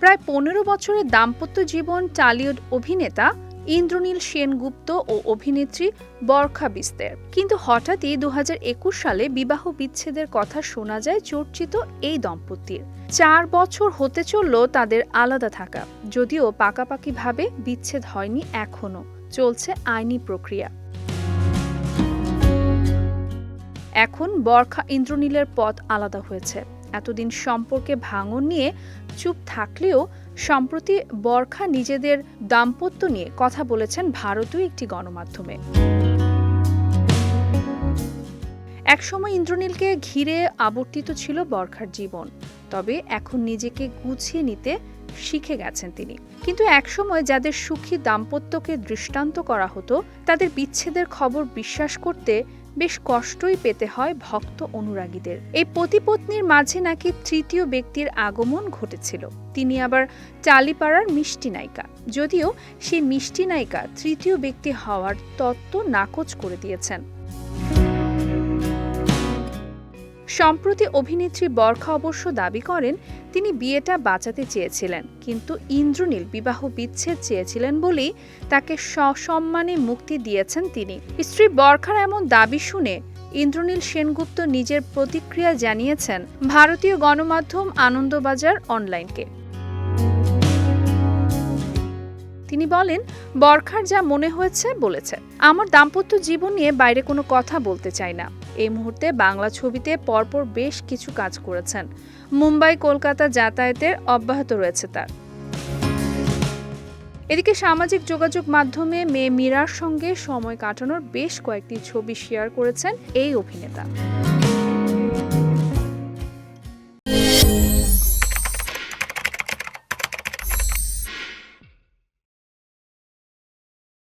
প্রায় পনেরো বছরের দাম্পত্য জীবন টালিউড অভিনেতা ইন্দ্রনীল সেনগুপ্ত ও অভিনেত্রী বরখা বিস্তের। কিন্তু হঠাৎই দু হাজার একুশ সালে বিবাহ বিচ্ছেদের কথা শোনা যায় চর্চিত এই দম্পতির। চার বছর হতে চলল তাদের আলাদা থাকা, যদিও পাকাপাকিভাবে বিচ্ছেদ হয়নি এখনও চলছে আইনি প্রক্রিয়া। এখন বরখা ইন্দ্রনীলের পথ আলাদা হয়েছে। এতদিন সম্পর্কে ভাঙন নিয়ে চুপ থাকলেও সম্প্রতি বরখা নিজেদের দাম্পত্য নিয়ে কথা বলেছেন ভারতীয় একটি গণমাধ্যমে। একসময় ইন্দ্রনীলকে ঘিরে আবর্তিত ছিল বরখার জীবন, তবে এখন নিজেকে গুছিয়ে নিতে শিখে গেছেন তিনি। কিন্তু একসময় যাদের সুখী দাম্পত্যকে দৃষ্টান্ত করা হতো, তাদের বিচ্ছেদের খবর বিশ্বাস করতে বেশ কষ্টই পেতে হয় ভক্ত অনুরাগীদের। এই পতিপত্নীর মাঝে নাকি তৃতীয় ব্যক্তির আগমন ঘটেছিল। তিনি আবার চালিপাড়ার মিষ্টি নায়িকা। যদিও সেই মিষ্টি নায়িকা তৃতীয় ব্যক্তি হওয়ার তত্ত্ব নাকচ করে দিয়েছেন। সম্প্রতি অভিনেত্রী বরখা অবশ্য দাবি করেন, তিনি বিয়েটা বাঁচাতে চেয়েছিলেন, কিন্তু ইন্দ্রনীল বিবাহ বিচ্ছেদ চেয়েছিলেন বলেই তাকে সসম্মানে মুক্তি দিয়েছেন তিনি। স্ত্রী বরখার এমন দাবি শুনে ইন্দ্রনীল সেনগুপ্ত নিজের প্রতিক্রিয়া জানিয়েছেন, ভারতীয় গণমাধ্যম আনন্দবাজার অনলাইনকে। তিনি বলেন, বরখার যা মনে হয়েছে, বলেছে। আমার দাম্পত্য জীবন নিয়ে বাইরে কোনো কথা বলতে চাই না। এই মুহূর্তে বাংলা ছবিতে পরপর বেশ কিছু কাজ করেছেন। মুম্বাই, কলকাতা যাতায়াতের অব্যাহত রয়েছে তার। এদিকে সামাজিক যোগাযোগ মাধ্যমে মেয়ে মীরার সঙ্গে সময় কাটানোর বেশ কয়েকটি ছবি শেয়ার করেছেন এই অভিনেতা।